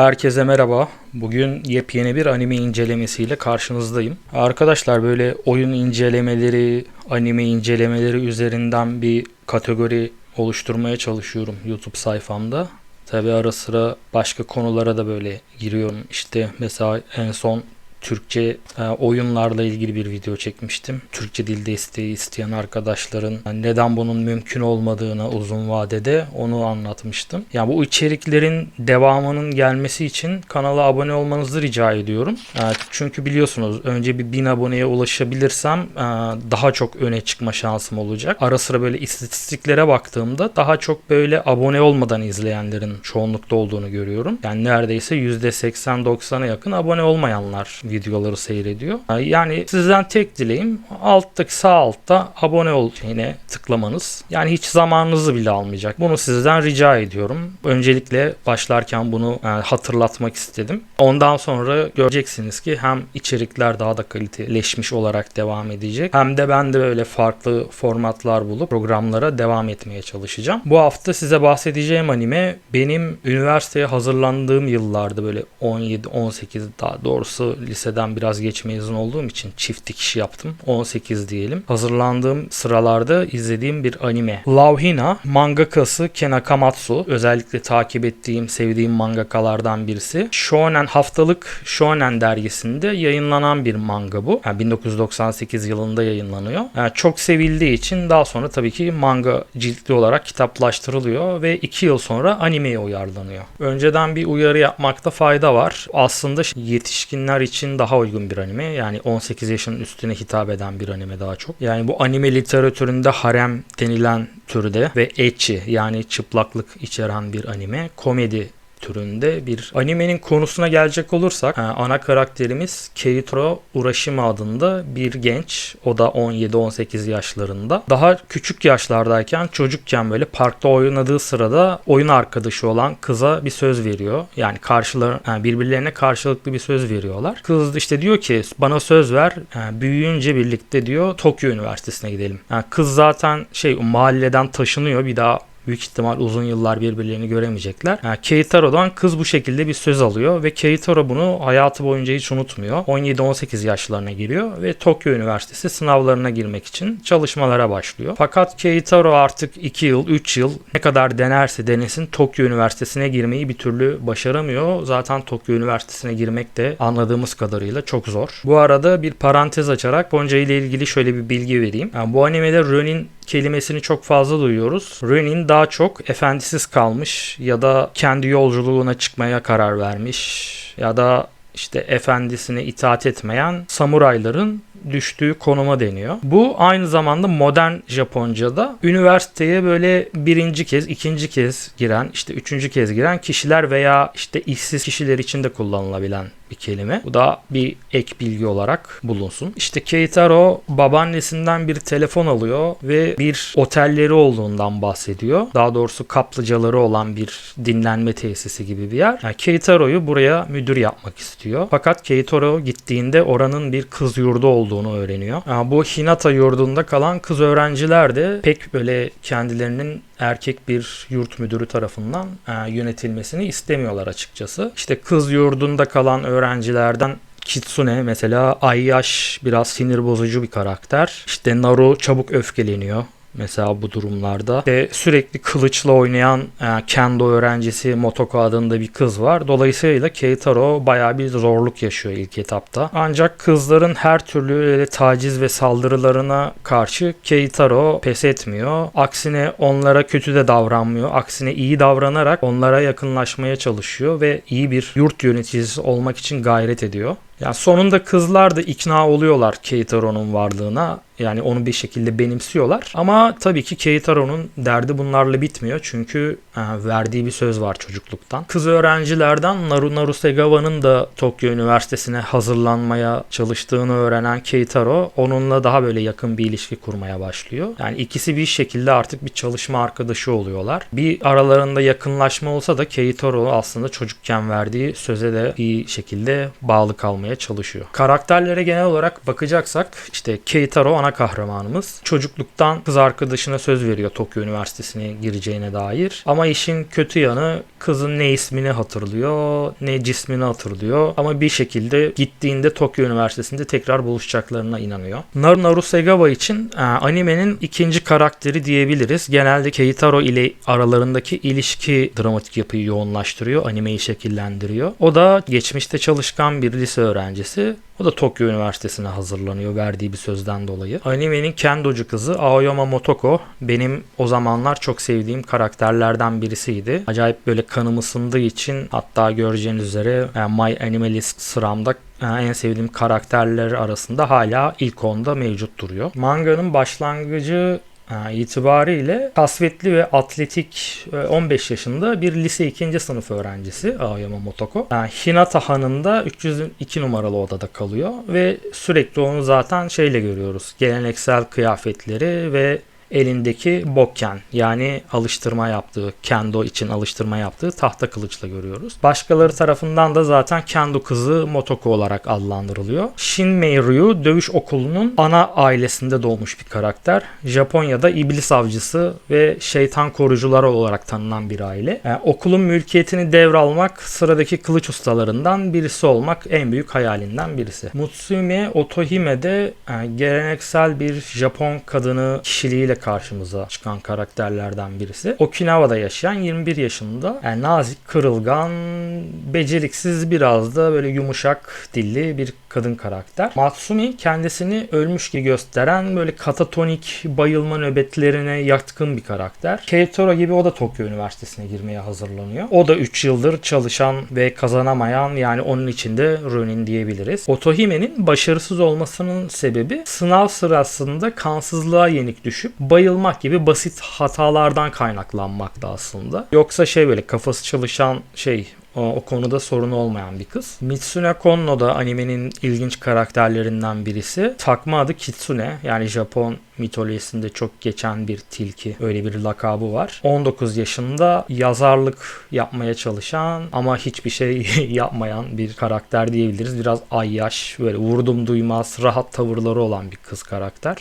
Herkese merhaba. Bugün yepyeni bir anime incelemesiyle karşınızdayım. Arkadaşlar böyle oyun incelemeleri, anime incelemeleri üzerinden bir kategori oluşturmaya çalışıyorum YouTube sayfamda. Tabi ara sıra başka konulara da böyle giriyorum. İşte mesela en son Türkçe e, oyunlarla ilgili bir video çekmiştim. Türkçe dil desteği isteyen arkadaşların yani neden bunun mümkün olmadığını uzun vadede onu anlatmıştım. Yani bu içeriklerin devamının gelmesi için kanala abone olmanızı rica ediyorum. E, çünkü biliyorsunuz önce bir 1000 aboneye ulaşabilirsem e, daha çok öne çıkma şansım olacak. Ara sıra böyle istatistiklere baktığımda daha çok böyle abone olmadan izleyenlerin çoğunlukta olduğunu görüyorum. Yani neredeyse %80-90'a yakın abone olmayanlar videoları seyrediyor. Yani sizden tek dileğim alttaki sağ altta abone ol şeyine tıklamanız. Yani hiç zamanınızı bile almayacak. Bunu sizden rica ediyorum. Öncelikle başlarken bunu e, hatırlatmak istedim. Ondan sonra göreceksiniz ki hem içerikler daha da kaliteleşmiş olarak devam edecek. Hem de ben de böyle farklı formatlar bulup programlara devam etmeye çalışacağım. Bu hafta size bahsedeceğim anime benim üniversiteye hazırlandığım yıllarda böyle 17-18 daha doğrusu liseden biraz geç mezun olduğum için çift dikiş yaptım. 18 diyelim. Hazırlandığım sıralarda izlediğim bir anime. Love Hina mangakası Ken Akamatsu. Özellikle takip ettiğim, sevdiğim mangakalardan birisi. Shonen haftalık Shonen dergisinde yayınlanan bir manga bu. Yani 1998 yılında yayınlanıyor. Yani çok sevildiği için daha sonra tabii ki manga ciltli olarak kitaplaştırılıyor ve 2 yıl sonra animeye uyarlanıyor. Önceden bir uyarı yapmakta fayda var. Aslında yetişkinler için daha uygun bir anime. Yani 18 yaşın üstüne hitap eden bir anime daha çok. Yani bu anime literatüründe harem denilen türde ve ecchi yani çıplaklık içeren bir anime. Komedi türünde bir animenin konusuna gelecek olursak e, ana karakterimiz Keitaro Urashima adında bir genç. O da 17-18 yaşlarında. Daha küçük yaşlardayken çocukken böyle parkta oynadığı sırada oyun arkadaşı olan kıza bir söz veriyor. Yani karşılar yani birbirlerine karşılıklı bir söz veriyorlar. Kız işte diyor ki bana söz ver yani büyüyünce birlikte diyor Tokyo Üniversitesi'ne gidelim. Yani kız zaten şey mahalleden taşınıyor bir daha büyük ihtimal uzun yıllar birbirlerini göremeyecekler. Yani Keitaro'dan kız bu şekilde bir söz alıyor ve Keitaro bunu hayatı boyunca hiç unutmuyor. 17-18 yaşlarına giriyor ve Tokyo Üniversitesi sınavlarına girmek için çalışmalara başlıyor. Fakat Keitaro artık 2 yıl, 3 yıl ne kadar denerse denesin Tokyo Üniversitesi'ne girmeyi bir türlü başaramıyor. Zaten Tokyo Üniversitesi'ne girmek de anladığımız kadarıyla çok zor. Bu arada bir parantez açarak Gonca ile ilgili şöyle bir bilgi vereyim. Yani bu animede Ronin kelimesini çok fazla duyuyoruz. Ronin daha çok efendisiz kalmış ya da kendi yolculuğuna çıkmaya karar vermiş ya da işte efendisine itaat etmeyen samurayların düştüğü konuma deniyor. Bu aynı zamanda modern Japonca'da üniversiteye böyle birinci kez, ikinci kez giren, işte üçüncü kez giren kişiler veya işte işsiz kişiler için de kullanılabilen bir kelime. Bu da bir ek bilgi olarak bulunsun. İşte Keitaro babaannesinden bir telefon alıyor ve bir otelleri olduğundan bahsediyor. Daha doğrusu kaplıcaları olan bir dinlenme tesisi gibi bir yer. Yani Keitaro'yu buraya müdür yapmak istiyor. Fakat Keitaro gittiğinde oranın bir kız yurdu olduğunu öğreniyor. Yani bu Hinata yurdunda kalan kız öğrenciler de pek böyle kendilerinin erkek bir yurt müdürü tarafından yönetilmesini istemiyorlar açıkçası. İşte kız yurdunda kalan öğrencilerden Kitsune mesela Ayyaş biraz sinir bozucu bir karakter. İşte Naru çabuk öfkeleniyor. Mesela bu durumlarda. Ve sürekli kılıçla oynayan e, kendo öğrencisi Motoko adında bir kız var. Dolayısıyla Keitaro bayağı bir zorluk yaşıyor ilk etapta. Ancak kızların her türlü taciz ve saldırılarına karşı Keitaro pes etmiyor. Aksine onlara kötü de davranmıyor. Aksine iyi davranarak onlara yakınlaşmaya çalışıyor ve iyi bir yurt yöneticisi olmak için gayret ediyor. Yani sonunda kızlar da ikna oluyorlar Keitaro'nun varlığına. Yani onu bir şekilde benimsiyorlar. Ama tabii ki Keitaro'nun derdi bunlarla bitmiyor. Çünkü e, verdiği bir söz var çocukluktan. Kız öğrencilerden Naru Narusegawa'nın da Tokyo Üniversitesi'ne hazırlanmaya çalıştığını öğrenen Keitaro onunla daha böyle yakın bir ilişki kurmaya başlıyor. Yani ikisi bir şekilde artık bir çalışma arkadaşı oluyorlar. Bir aralarında yakınlaşma olsa da Keitaro aslında çocukken verdiği söze de bir şekilde bağlı kalmaya oluşturmaya çalışıyor. Karakterlere genel olarak bakacaksak işte Keitaro ana kahramanımız. Çocukluktan kız arkadaşına söz veriyor Tokyo Üniversitesi'ne gireceğine dair. Ama işin kötü yanı kızın ne ismini hatırlıyor ne cismini hatırlıyor. Ama bir şekilde gittiğinde Tokyo Üniversitesi'nde tekrar buluşacaklarına inanıyor. Naru Narusegawa için e, animenin ikinci karakteri diyebiliriz. Genelde Keitaro ile aralarındaki ilişki dramatik yapıyı yoğunlaştırıyor, animeyi şekillendiriyor. O da geçmişte çalışkan bir lise öğrencisi. O da Tokyo Üniversitesi'ne hazırlanıyor verdiği bir sözden dolayı. Animenin kendocu kızı Aoyama Motoko benim o zamanlar çok sevdiğim karakterlerden birisiydi. Acayip böyle kanım ısındığı için hatta göreceğiniz üzere My Animalist sıramda e, en sevdiğim karakterler arasında hala ilk onda mevcut duruyor. Manganın başlangıcı itibariyle kasvetli ve atletik e, 15 yaşında bir lise 2. sınıf öğrencisi Aoyama Motoko. E, Hinata Han'ın da 302 numaralı odada kalıyor ve sürekli onu zaten şeyle görüyoruz. Geleneksel kıyafetleri ve elindeki bokken yani alıştırma yaptığı, kendo için alıştırma yaptığı tahta kılıçla görüyoruz. Başkaları tarafından da zaten kendo kızı Motoko olarak adlandırılıyor. Shinmei Ryu dövüş okulunun ana ailesinde doğmuş bir karakter. Japonya'da iblis avcısı ve şeytan korucuları olarak tanınan bir aile. Yani okulun mülkiyetini devralmak, sıradaki kılıç ustalarından birisi olmak en büyük hayalinden birisi. Mutsume Otohime de yani geleneksel bir Japon kadını kişiliğiyle karşımıza çıkan karakterlerden birisi. Okinawa'da yaşayan 21 yaşında yani nazik, kırılgan, beceriksiz biraz da böyle yumuşak dilli bir kadın karakter. Matsumi kendisini ölmüş gibi gösteren böyle katatonik bayılma nöbetlerine yatkın bir karakter. Keitaro gibi o da Tokyo Üniversitesi'ne girmeye hazırlanıyor. O da 3 yıldır çalışan ve kazanamayan yani onun içinde Ronin diyebiliriz. Otohime'nin başarısız olmasının sebebi sınav sırasında kansızlığa yenik düşüp bayılmak gibi basit hatalardan kaynaklanmakta aslında. Yoksa şey böyle kafası çalışan şey o, o konuda sorunu olmayan bir kız. Mitsune Konno da animenin ilginç karakterlerinden birisi. Takma adı Kitsune yani Japon mitolojisinde çok geçen bir tilki. Öyle bir lakabı var. 19 yaşında yazarlık yapmaya çalışan ama hiçbir şey yapmayan bir karakter diyebiliriz. Biraz ayyaş, böyle vurdum duymaz, rahat tavırları olan bir kız karakter.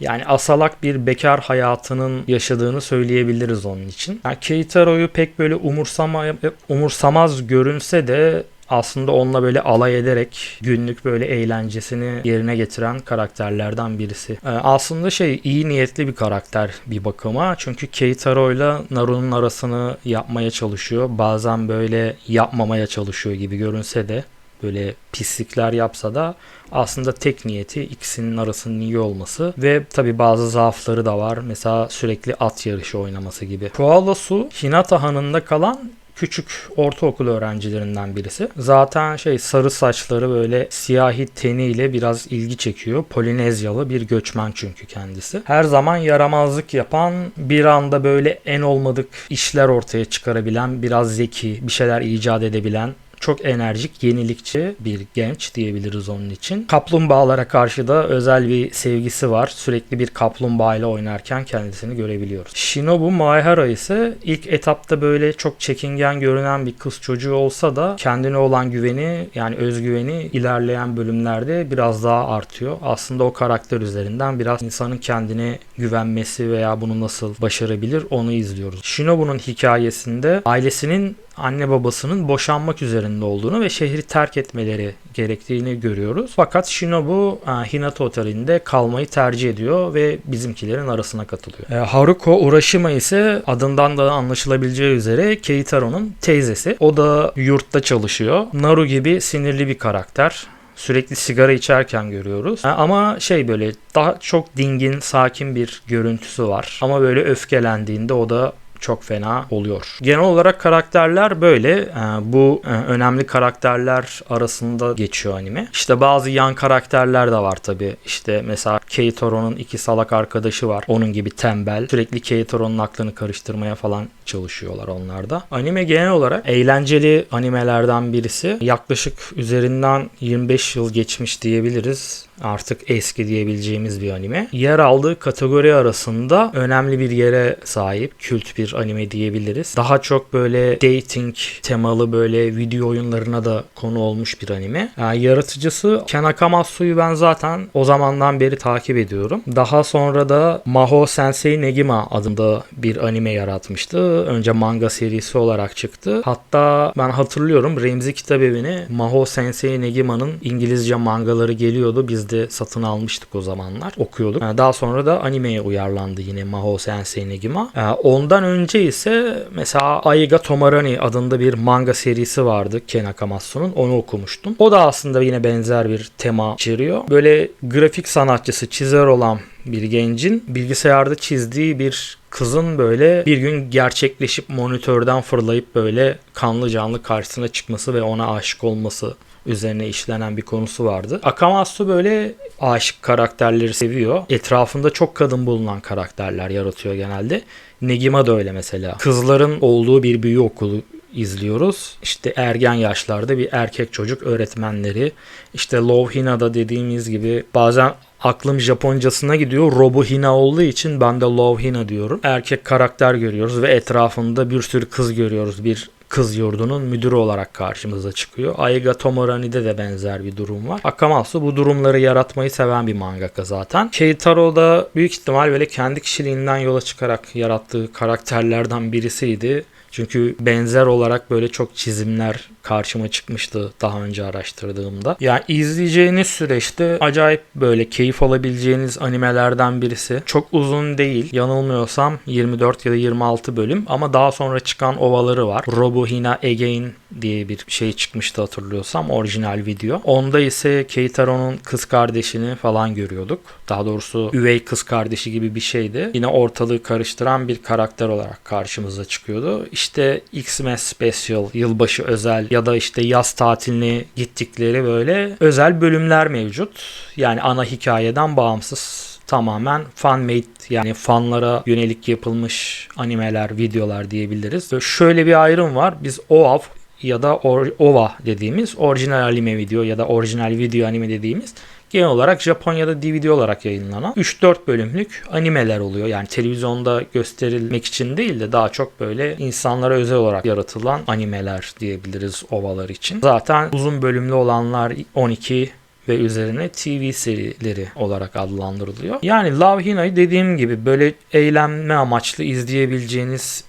Yani asalak bir bekar hayatının yaşadığını söyleyebiliriz onun için. Yani Keitaro'yu pek böyle umursama, umursamaz görünse de aslında onunla böyle alay ederek günlük böyle eğlencesini yerine getiren karakterlerden birisi. Ee, aslında şey iyi niyetli bir karakter bir bakıma. Çünkü Keitaro ile Naru'nun arasını yapmaya çalışıyor. Bazen böyle yapmamaya çalışıyor gibi görünse de böyle pislikler yapsa da aslında tek niyeti ikisinin arasının iyi olması ve tabi bazı zaafları da var. Mesela sürekli at yarışı oynaması gibi. Koala Su Hinata Hanı'nda kalan küçük ortaokul öğrencilerinden birisi. Zaten şey sarı saçları böyle siyahi teniyle biraz ilgi çekiyor. Polinezyalı bir göçmen çünkü kendisi. Her zaman yaramazlık yapan, bir anda böyle en olmadık işler ortaya çıkarabilen, biraz zeki, bir şeyler icat edebilen çok enerjik, yenilikçi bir genç diyebiliriz onun için. Kaplumbağalara karşı da özel bir sevgisi var. Sürekli bir kaplumbağa ile oynarken kendisini görebiliyoruz. Shinobu Maehara ise ilk etapta böyle çok çekingen görünen bir kız çocuğu olsa da kendine olan güveni yani özgüveni ilerleyen bölümlerde biraz daha artıyor. Aslında o karakter üzerinden biraz insanın kendine güvenmesi veya bunu nasıl başarabilir onu izliyoruz. Shinobu'nun hikayesinde ailesinin anne babasının boşanmak üzerinde olduğunu ve şehri terk etmeleri gerektiğini görüyoruz. Fakat Shinobu e, Hinata Oteli'nde kalmayı tercih ediyor ve bizimkilerin arasına katılıyor. E, Haruko Urashima ise adından da anlaşılabileceği üzere Keitaro'nun teyzesi. O da yurtta çalışıyor. Naru gibi sinirli bir karakter sürekli sigara içerken görüyoruz. Ama şey böyle daha çok dingin, sakin bir görüntüsü var. Ama böyle öfkelendiğinde o da çok fena oluyor. Genel olarak karakterler böyle. Ee, bu e, önemli karakterler arasında geçiyor anime. İşte bazı yan karakterler de var tabi. İşte mesela Keitoro'nun iki salak arkadaşı var. Onun gibi tembel. Sürekli Keitoro'nun aklını karıştırmaya falan çalışıyorlar onlar da. Anime genel olarak eğlenceli animelerden birisi. Yaklaşık üzerinden 25 yıl geçmiş diyebiliriz. Artık eski diyebileceğimiz bir anime. Yer aldığı kategori arasında önemli bir yere sahip. Kült bir anime diyebiliriz. Daha çok böyle dating temalı böyle video oyunlarına da konu olmuş bir anime. Yani yaratıcısı Ken Akamatsu'yu ben zaten o zamandan beri takip ediyorum. Daha sonra da Maho Sensei Negima adında bir anime yaratmıştı. Önce manga serisi olarak çıktı. Hatta ben hatırlıyorum Remzi Kitabevi'ne Maho Sensei Negima'nın İngilizce mangaları geliyordu. Biz de satın almıştık o zamanlar. Okuyorduk. Yani Daha sonra da animeye uyarlandı yine Maho Sensei Negima. Yani Ondan önce ise mesela Aiga Tomarani adında bir manga serisi vardı Ken Akamatsu'nun. Onu okumuştum. O da aslında yine benzer bir tema içeriyor. Böyle grafik sanatçısı, çizer olan bir gencin bilgisayarda çizdiği bir kızın böyle bir gün gerçekleşip monitörden fırlayıp böyle kanlı canlı karşısına çıkması ve ona aşık olması üzerine işlenen bir konusu vardı. Akamatsu böyle aşık karakterleri seviyor. Etrafında çok kadın bulunan karakterler yaratıyor genelde. Negima da öyle mesela. Kızların olduğu bir büyü okulu izliyoruz. İşte ergen yaşlarda bir erkek çocuk öğretmenleri. İşte Love Hina'da dediğimiz gibi bazen aklım Japoncasına gidiyor. Robo Hina olduğu için ben de Love Hina diyorum. Erkek karakter görüyoruz ve etrafında bir sürü kız görüyoruz. Bir kız yurdunun müdürü olarak karşımıza çıkıyor. Aiga Tomorani'de de benzer bir durum var. Akamatsu bu durumları yaratmayı seven bir mangaka zaten. Keitaro da büyük ihtimal böyle kendi kişiliğinden yola çıkarak yarattığı karakterlerden birisiydi. Çünkü benzer olarak böyle çok çizimler karşıma çıkmıştı daha önce araştırdığımda. Yani izleyeceğiniz süreçte acayip böyle keyif alabileceğiniz animelerden birisi. Çok uzun değil. Yanılmıyorsam 24 ya da 26 bölüm ama daha sonra çıkan ovaları var. Robo Hina Again diye bir şey çıkmıştı hatırlıyorsam orijinal video. Onda ise Keitaro'nun kız kardeşini falan görüyorduk. Daha doğrusu üvey kız kardeşi gibi bir şeydi. Yine ortalığı karıştıran bir karakter olarak karşımıza çıkıyordu. İşte Xmas Special, yılbaşı özel ya da işte yaz tatiline gittikleri böyle özel bölümler mevcut. Yani ana hikayeden bağımsız tamamen fan made yani fanlara yönelik yapılmış animeler, videolar diyebiliriz. Şöyle bir ayrım var. Biz OAV ya da OVA dediğimiz orijinal anime video ya da orijinal video anime dediğimiz genel olarak Japonya'da DVD olarak yayınlanan 3-4 bölümlük animeler oluyor. Yani televizyonda gösterilmek için değil de daha çok böyle insanlara özel olarak yaratılan animeler diyebiliriz ovalar için. Zaten uzun bölümlü olanlar 12 ve üzerine TV serileri olarak adlandırılıyor. Yani Love Hina'yı dediğim gibi böyle eğlenme amaçlı izleyebileceğiniz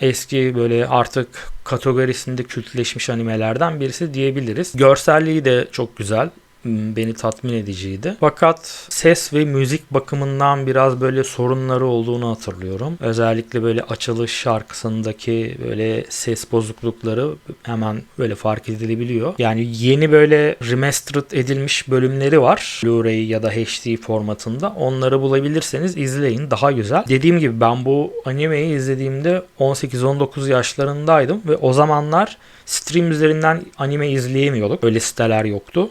eski böyle artık kategorisinde kültleşmiş animelerden birisi diyebiliriz. Görselliği de çok güzel beni tatmin ediciydi. Fakat ses ve müzik bakımından biraz böyle sorunları olduğunu hatırlıyorum. Özellikle böyle açılış şarkısındaki böyle ses bozuklukları hemen böyle fark edilebiliyor. Yani yeni böyle remastered edilmiş bölümleri var. Blu-ray ya da HD formatında. Onları bulabilirseniz izleyin. Daha güzel. Dediğim gibi ben bu animeyi izlediğimde 18-19 yaşlarındaydım ve o zamanlar stream üzerinden anime izleyemiyorduk. Öyle siteler yoktu.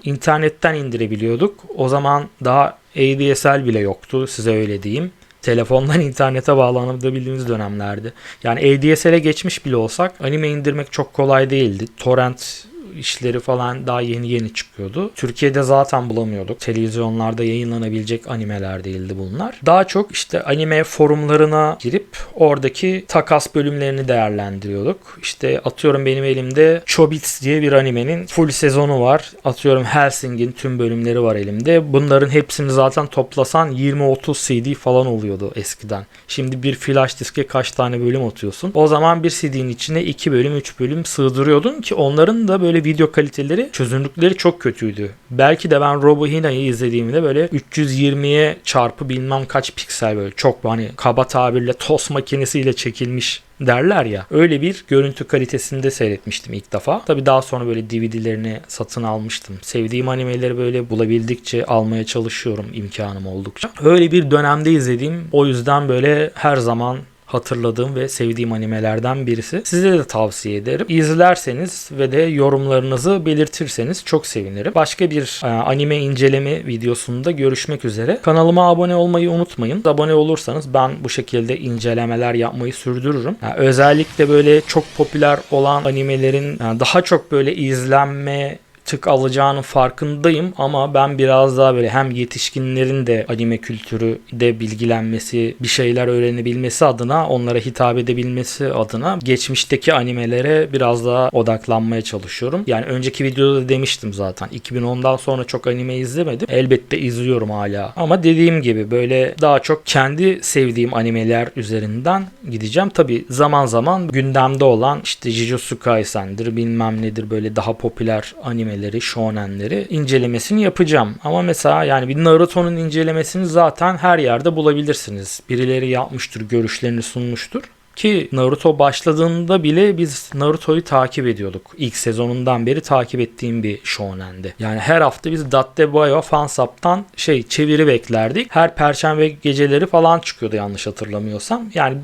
İnternetten indirebiliyorduk. O zaman daha ADSL bile yoktu size öyle diyeyim. Telefondan internete bağlanabildiğimiz dönemlerdi. Yani ADSL'e geçmiş bile olsak anime indirmek çok kolay değildi. Torrent işleri falan daha yeni yeni çıkıyordu. Türkiye'de zaten bulamıyorduk. Televizyonlarda yayınlanabilecek animeler değildi bunlar. Daha çok işte anime forumlarına girip oradaki takas bölümlerini değerlendiriyorduk. İşte atıyorum benim elimde Chobits diye bir animenin full sezonu var. Atıyorum Helsing'in tüm bölümleri var elimde. Bunların hepsini zaten toplasan 20-30 CD falan oluyordu eskiden. Şimdi bir flash diske kaç tane bölüm atıyorsun. O zaman bir CD'nin içine 2 bölüm 3 bölüm sığdırıyordun ki onların da böyle video kaliteleri çözünürlükleri çok kötüydü. Belki de ben Robo Hina'yı izlediğimde böyle 320'ye çarpı bilmem kaç piksel böyle çok hani kaba tabirle tost makinesiyle çekilmiş derler ya. Öyle bir görüntü kalitesinde seyretmiştim ilk defa. Tabi daha sonra böyle DVD'lerini satın almıştım. Sevdiğim animeleri böyle bulabildikçe almaya çalışıyorum imkanım oldukça. Öyle bir dönemde izlediğim o yüzden böyle her zaman hatırladığım ve sevdiğim animelerden birisi. Size de tavsiye ederim. İzlerseniz ve de yorumlarınızı belirtirseniz çok sevinirim. Başka bir e, anime inceleme videosunda görüşmek üzere. Kanalıma abone olmayı unutmayın. Abone olursanız ben bu şekilde incelemeler yapmayı sürdürürüm. Yani özellikle böyle çok popüler olan animelerin yani daha çok böyle izlenme tık alacağının farkındayım ama ben biraz daha böyle hem yetişkinlerin de anime kültürü de bilgilenmesi, bir şeyler öğrenebilmesi adına, onlara hitap edebilmesi adına geçmişteki animelere biraz daha odaklanmaya çalışıyorum. Yani önceki videoda da demiştim zaten. 2010'dan sonra çok anime izlemedim. Elbette izliyorum hala. Ama dediğim gibi böyle daha çok kendi sevdiğim animeler üzerinden gideceğim. Tabi zaman zaman gündemde olan işte Jujutsu Kaisen'dir bilmem nedir böyle daha popüler animeleri, shonenleri incelemesini yapacağım. Ama mesela yani bir Naruto'nun incelemesini zaten her yerde bulabilirsiniz. Birileri yapmıştır, görüşlerini sunmuştur. Ki Naruto başladığında bile biz Naruto'yu takip ediyorduk. İlk sezonundan beri takip ettiğim bir shonen'di. Yani her hafta biz Dattebayo fansap'tan şey çeviri beklerdik. Her perşembe geceleri falan çıkıyordu yanlış hatırlamıyorsam. Yani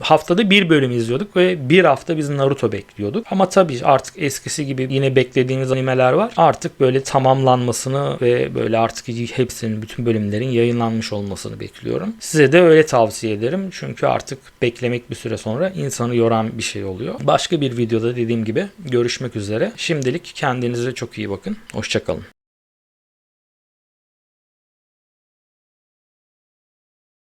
haftada bir bölüm izliyorduk ve bir hafta biz Naruto bekliyorduk. Ama tabii artık eskisi gibi yine beklediğimiz animeler var. Artık böyle tamamlanmasını ve böyle artık hepsinin bütün bölümlerin yayınlanmış olmasını bekliyorum. Size de öyle tavsiye ederim. Çünkü artık beklemek bir süre sonra insanı yoran bir şey oluyor. Başka bir videoda dediğim gibi görüşmek üzere. Şimdilik kendinize çok iyi bakın. Hoşçakalın.